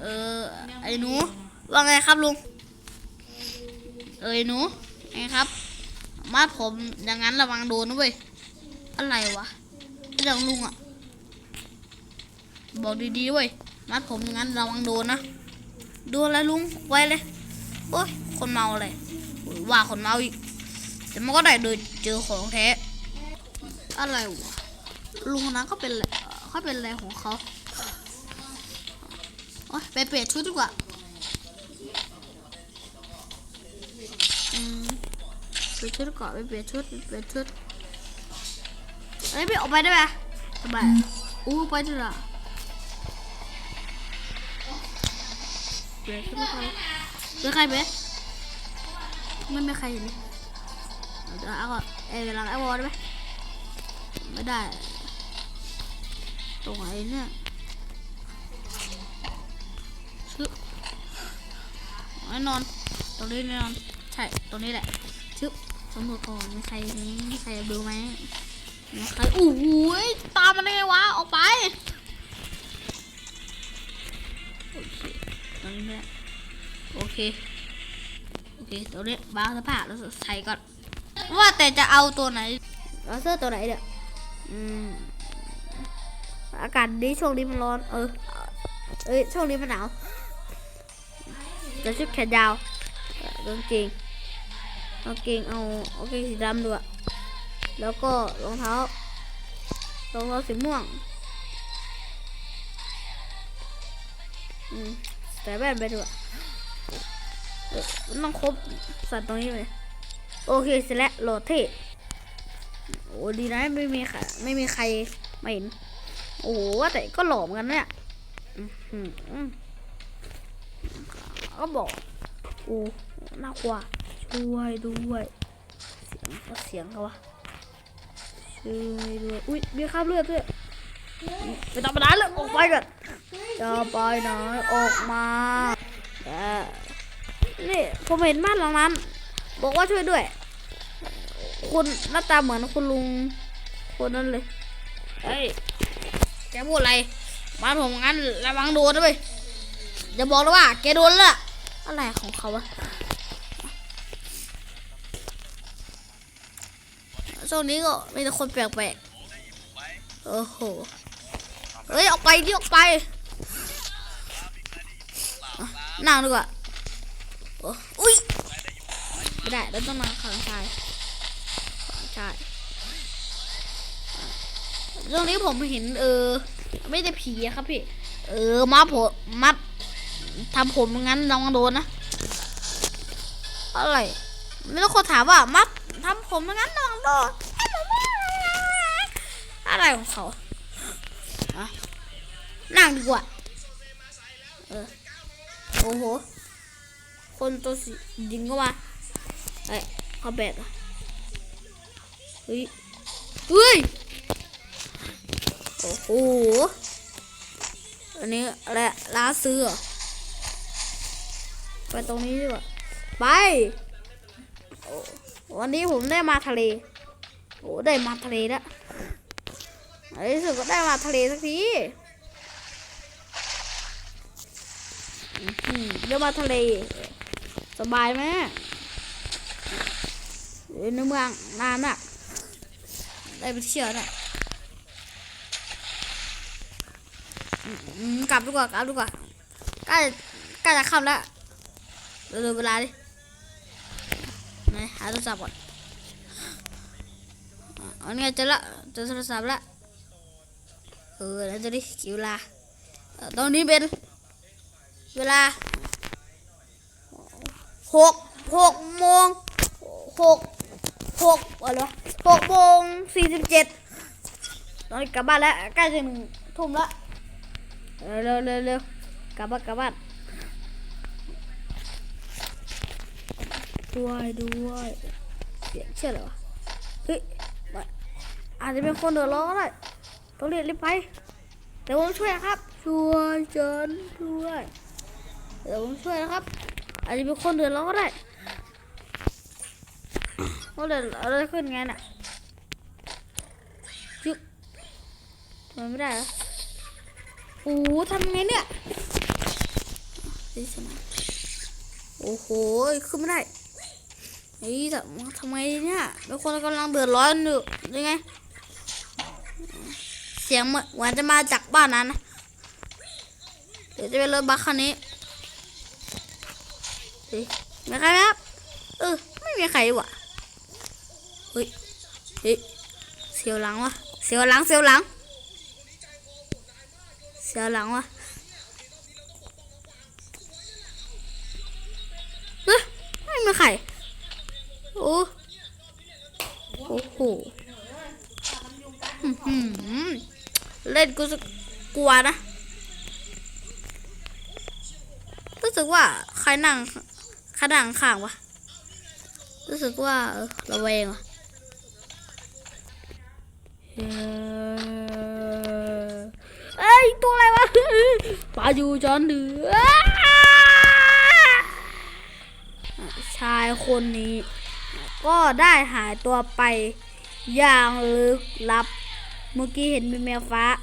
เออ ไอ้หนู ว่าไงครับลุง เอ้ยหนู ไงครับ มาผมอย่างนั้นระวังโดนนะเว้ย อะไรวะเรื่องลุงอะบอกดีๆเว้ย มัดผมอย่างนั้นระวังโดนนะ โดนอะไรลุง ไว้เลย โอ้ย คนเมาเลยว่าคนเมาอีก แต่มันก็ได้โดยเจอของแท้ อะไรวะ ลุงคนนั้นเขาเป็นอะไรเขาเป็นอะไรของเขา โอ๊ยไปเปลี่ยนชุดดีกว่าอืมเปลี่ยนชุดก่อนไปเปลี่ยนชุดไปเปลี่ยนชุดเอ้ยไปออกไปได้ไหมสบายอู้ไปเถอะนะเปลี่ยนชุดก่อนเปลี่ยนใครเบสไม่มีใครอยู่นี่เดี๋ยวเอาก่อนเอ้ยเวลาไอ้วอลได้ไหมไม่ได้ตรงไหนเนี่ย ชึบแน่นอนตรงนี้แน่นอน ใช่ตรงนี้แหละชึบสำรวจก่อนมีใครมีใครดูไหมมีใครอู้หูยตามมันได้ไงวะ ออกไปโอเคตรงนี้แหละโอเคโอเคตรงนี้บางสภาพแล้วใส่ก่อนว่าแต่จะเอาตัวไหนเอาเสื้อตัวไหนเดี๋ยวอืมอากาศนี้ช่วงนี้มันร้อน เออ เอ้ยช่วงนี้มันหนาว จะชุดแขนยาวกางเกงกางเกงเอากางเกงสีดำด้วยแล้วก็รองเท้ารองเท้าสีม่วงอืมใส่แว่นไปด้วยมันต้องครบสัตว์ตรงนี้เลยโอเคเสร็จแล้วโหลดเท่โอ้ดีนะไม่มีใครไม่มีใครมาเห็น โอ้ว่าแต่ก็หล่อมกันเนี่ยอื้อหือ ก็บอกโอ้น่ากลัวช่วยด้วย เสียงก็เสียงเขาวะช่วยด้วยอุ้ยมีคราบเลือดด้วยไปทำอะไรเลยออกไปกันจะไปไหนออกมาแต่นี่ผมเห็นบ้านหลังนั้น บอกว่าช่วยด้วยคุณหน้าตาเหมือนคุณลุงคนนั้นเลยเฮ้ยแกพูดอะไรบ้านผมงั้นระวังโดนนะเว้ยอย่าบอกเลยว่าแกโดนและ อะไรของเขาวะช่วงนี้ก็มีแต่คนแปลกๆโอ้โห เฮ้ย ออกไปดิออกไปนั่งดีกว่าโอ้อุ้ยไม่ได้เราต้องนั่งข้างชายข้างชายเรื่องนี้ผมเห็นเออ ไม่ได้ผีอะครับพี่ เออมาผมมา ทำผมงั้นน้องโดนนะอะไรไม่ต้องคนถามว่ามัดทำผมงั้นน้องโดนอะไรของเขาอะนั่งดีกว่าเออโอ้โห คนตัวสีดินก็มาเอ้ยเขาแบกอะเฮ้ยเฮ้ยโอ้โห อันนี้อะไรร้านซื้อเหรอ ไปตรงนี้ดีกว่าไป วันนี้ผมได้มาทะเล โอ้ได้มาทะเลแล้วในที่สุดก็ได้มาทะเลสักทีอื้อหือได้มาทะเล สบายไหมในเมืองนานอะได้ไปเที่ยวน่ะกลับดีกว่ากลับดีกว่าใกล้ใกล้จะค่ำแล้ว เร็วๆเวลาดิไหนหาโทรศัพท์ก่อนอันนี้เจอละเจอโทรศัพท์ละเออแล้วจะด้กี่เวลาตอนนี้เป็นเวลาหกหกโมงหกหกอะไรวะหกโมงสี่สิบเจ็ดตอนนี้กลับบ้านแล้วใกล้จะหนึ่งทุ่มแล้วเร็วเร็วเร็วกลับบ้านกลับบ้าน ด้วยด้วยเสียงเชื่อเลยวะเฮ้ยอาจจะเป็นคนเดือดร้อนก็ได้ต้องรีบรีบไปเดี๋ยวผมช่วยครับ ช่วยฉันช่วยเดี๋ยวผมช่วยนะครับ อาจจะเป็นคนเดือดร้อนก็ได้ว่าเดือดอะไรขึ้นไงน่ะจึ๊กทำไมไม่ได้เหรอโอ้ทำไงเนี่ยที่ชนโอ้โหขึ้นไม่ได้ เฮ้ยทำทำไมเนี่ยเป็นคนกำลังเดือดร้อนอยู่ยังไง เสียงเหมือนเหมือนจะมาจากบ้านนั้นนะเดี๋ยวจะเป็นรถบัสคันนี้เฮ้ยมีใครไหมครับเออไม่มีใครว่ะเฮ้ยเฮ้ยเสียวหลังวะเสียวหลังเสียวหลังเสียวหลังวะเฮ้ยไม่มีใคร โอ้โอ้โหอื้อหือเล่นกูกลัวนะ รู้สึกว่าใครนั่งใครนั่งข้างวะ รู้สึกว่าเระแวงวะเฮ้ยเอ้ยตัวอะไรวะปลาอยู่จอนเดือชายคนนี้ ก็ได้หายตัวไปอย่างลึกลับ เมื่อกี้เห็นมีแมวฟ้า